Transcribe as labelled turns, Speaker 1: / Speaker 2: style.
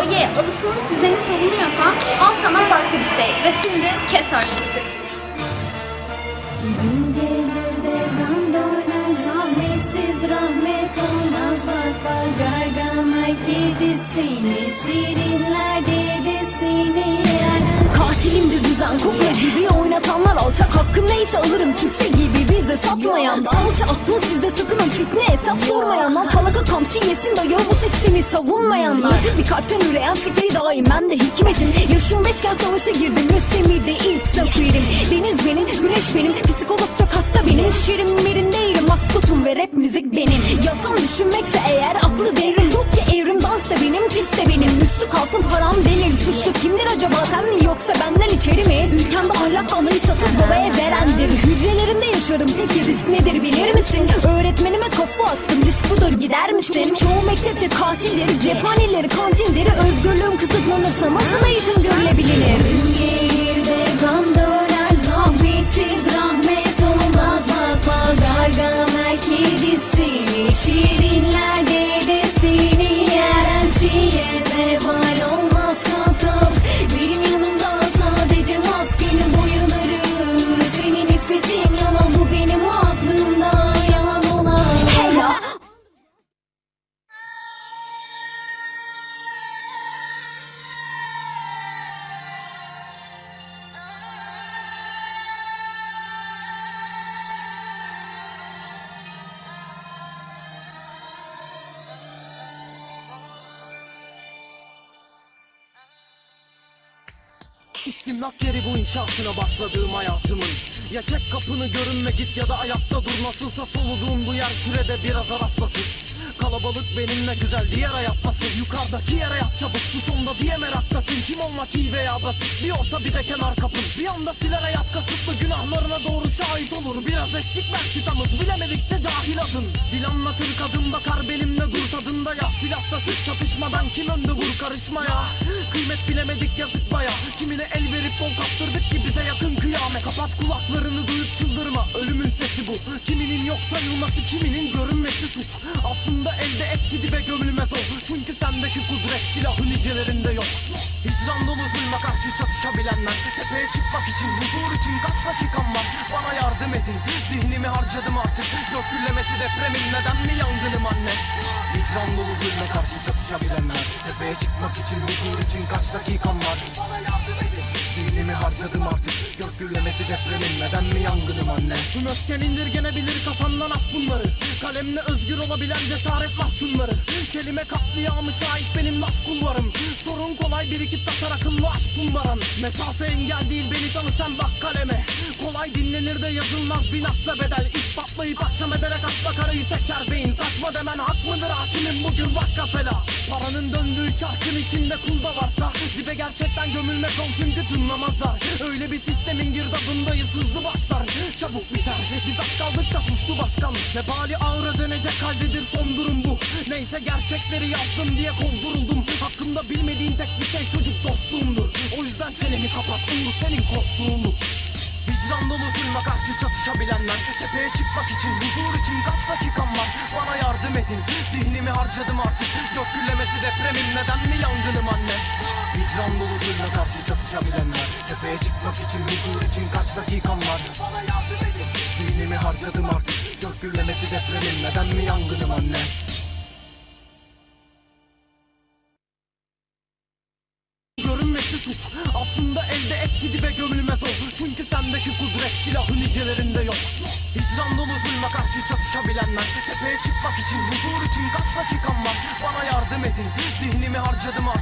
Speaker 1: yo ye alışılmış düzeni savunuyorsan al sana farklı bir şey. Ve şimdi kes artık sesini.
Speaker 2: Gün gelir devran döner zahmetsiz rahmet olmaz bak bak Gargamel kedisini şirinler dedesini yaran Katilimdir düzen kukla gibi alçak hakkım neyse alırım. Sükse gibi bize satmayan. Salça aklın sizde sakının fitne hesap sormayanlar Falaka kamçı yesin dayı bu sistemi savunmayanlar Kötü bir kalpten üreyen fikri daim. Ben de hikmetim. Yaşım beşken savaşa girdim. Lösemide ilk zafirim Deniz benim, güneş benim. Psikolog çok hasta benim. Şirin mirin değilim delir Suçlu kimdir acaba? Sen mi yoksa benden içeri mi? Ülkemde ahlak anayı satıp babaya verendir. Hücrelerinde yaşarım. Peki risk nedir bilir misin? Öğretmenime kafa attım. Risk budur gider misin? Çoğu mektepte katildir. Cephaneleri kantindir. Özgürlüğüm kısıtlanırsa nasıl eğitim görülebilir
Speaker 3: İstimlak yeri bu inşaatına başladığım hayatımın. Ya çek kapını görünme git ya da ayakta dur. Nasılsa soluduğum bu yer kürede biraz araflasın Kalabalık benimle güzel diğer hayat nasıl Yukarıdaki yere çabuk suç onda diye meraktasın Kim olmak iyi veya basit? Bir orta bir de kenar kapın. Bir anda siler hayat kasıtlı günahlarına doğru şahit olur Biraz eksik belki tamız bilemedikçe cahil adın. Dil anlatır kadın bakar benimle dur tadında. Ya Silahta sık çatışmadan kim önde vur karışmaya Kıymet bilemedik yazık baya. Kimine el verip bol kaptırdık ki bize yakın kıyamet Kapat kulaklarını duyup çıldırma. Ölümün sesi bu. Kiminin yok sayılması kiminin görünmesi suç. Aslında elde etki dibe gömülmez o Çünkü sendeki kudret silahın nicelerinde yok. Hicran dolu zulme karşı çatışabilenler. Tepeye çıkmak için huzur için kaç dakikam var? Bana yardım edin. Zihnimi harcadım artık. Gök gürlemesi depremin neden mi yangınım anne? Hicran dolu zulme karşı çatışabilenler. Tepeye çıkmak için huzur için kaç dakikam var Harcadım artık. Gök gürlemesi depremin neden mi yangınım anne? Tüm öfken indirgenebilir kafandan at bunları. Kalemle özgür olabilen cesaret mahkumları. Kelime katliamı şahit benim laf kulvarım. Sorun kolay birikip taşar akıllı aşk kumbaran Mesafe engel değil beni tanı sen bak kaleme. Kolay dinlenir de yazılmaz bir nakla bedel. İspatlayıp akşam ederek atla karayı seçer beyin Saçma demen hak mıdır hakimin bugün? Vakka fela Paranın döndüğü çarkın içinde kulda varsa Dibe gerçekten gömülmek ol çünkü tınlamazlar. Öyle bir sistemin girdabındayız hızlı başlar. Çabuk biter. Biz aç kaldıkça suçlu başkan. Vebali ağıra dönecek haldedir son durum bu. Neyse gerçekleri yazdım diye kovduruldum. Hakkımda bilmediğin tek bir şey çocuk dostluğumdur. O yüzden çeneni kapat bu senin korktuğunluk karşı çatışabilenler Tepeye çıkmak için huzur için kaç dakikam var? Bana yardım edin zihnimi harcadım artık. Gök gürlemesi depremin neden mi yangınım anne? Vicdan dolu zulme karşı çatışabilenler Tepeye çıkmak için huzur için kaç dakikam var? Bana yardım edin. Zihnimi harcadım artık. Gök gürlemesi depremin neden mi yangınım anne görünmesi suç. Aslında elde etki dibe gömülmez o Çünkü sendeki kudret silahın nicelerinde yok. Hicran dolu zulme karşı çatışabilenler. Tepeye çıkmak için huzur için kaç dakikam var? Bana yardım edin. Zihnimi harcadım artık